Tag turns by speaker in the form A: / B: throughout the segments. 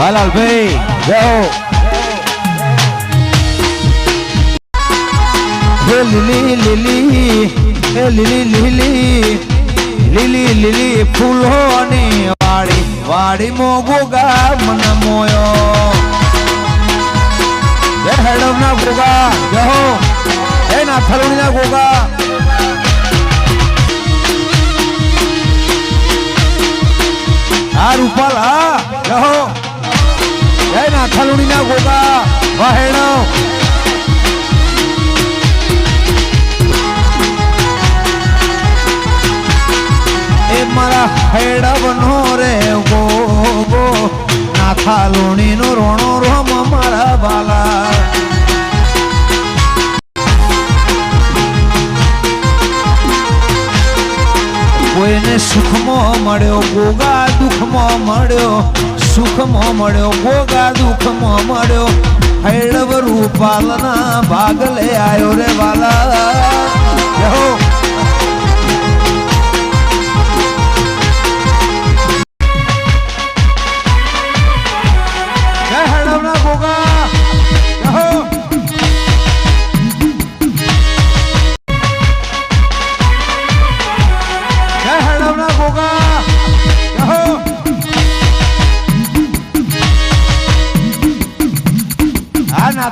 A: હાલાલભાઈ જય લીલી લીલી હે લીલી લીલી લીલી લીલી ફૂલોની વાડી. વાડી મો ગોગા મન મોયો. જય હેડમ ના ગોગા જય હો હે ના થલણી ના ગોગા જય ના થલણી ના ગોગા વાહેણો. મારા હેડવનો રે ગો ગો નાથા લોણીનો રોણો કોઈને સુખમાં મળ્યો ગોગા દુઃખમાં મળ્યો, સુખમાં મળ્યો ગોગા દુઃખમાં મળ્યો. હૈડવ રૂપાલના ભાગલે આવ્યો રે વાલા. આ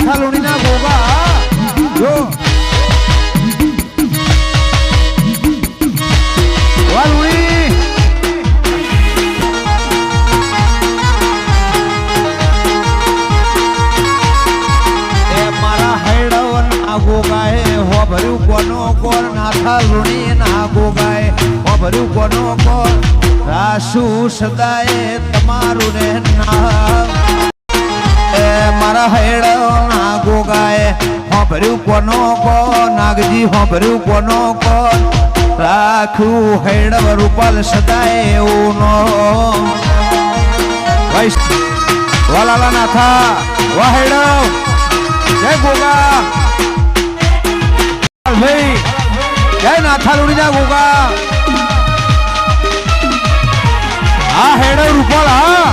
A: એ મારા હૈડવન ના ગોગાએ હો ભર્યું કોનો કોર? નાથા લુણી ના હો ભર્યું કોનો કોર? રાસુ સદાય તમારું રે નામ એ મારા હૈડવ નાગો ગાય. હો ભર્યું કોનો કો નાગજી હો ભર્યું કોનો કો રાખું હૈડવ રૂપાલ સદાય એવું નો વાલાલા નાથા વાહ હૈડવ જય ગોગા. ભાઈ, જય નાથા લુણીના ગોગા. આ હેડવ રૂપાલ, હા.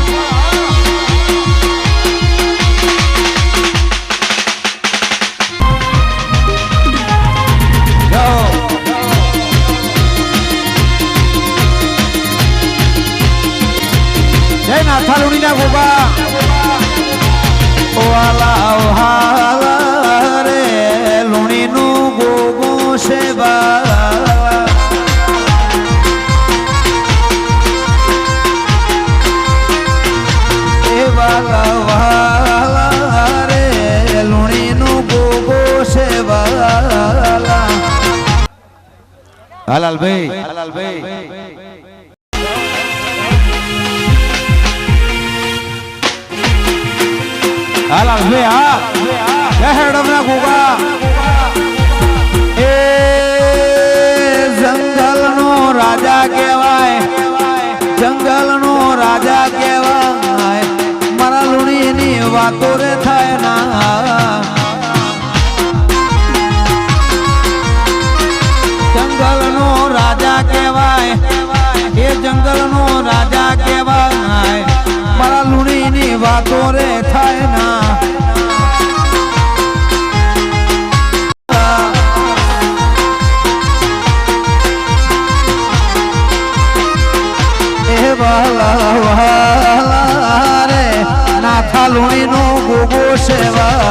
A: જય નાથા લુણીના ગોગા વાલા વાલા રે લુણીનું ગોગો સેવા એ વાલા વાલા રે હાલાલભાઈ હા. જય હેડમના ગોગા એ જંગલનો રાજા કહેવાય, જંગલનો રાજા કહેવાય. મારા લુણીની વાતો રે થાય ના. જંગલનો રાજા કહેવાય, એ જંગલનો રાજા કહેવાય. મારા લુણીની વાતો રે વાલા રે નાથા લુણીનો ગોગો છે વાલા વાહેડા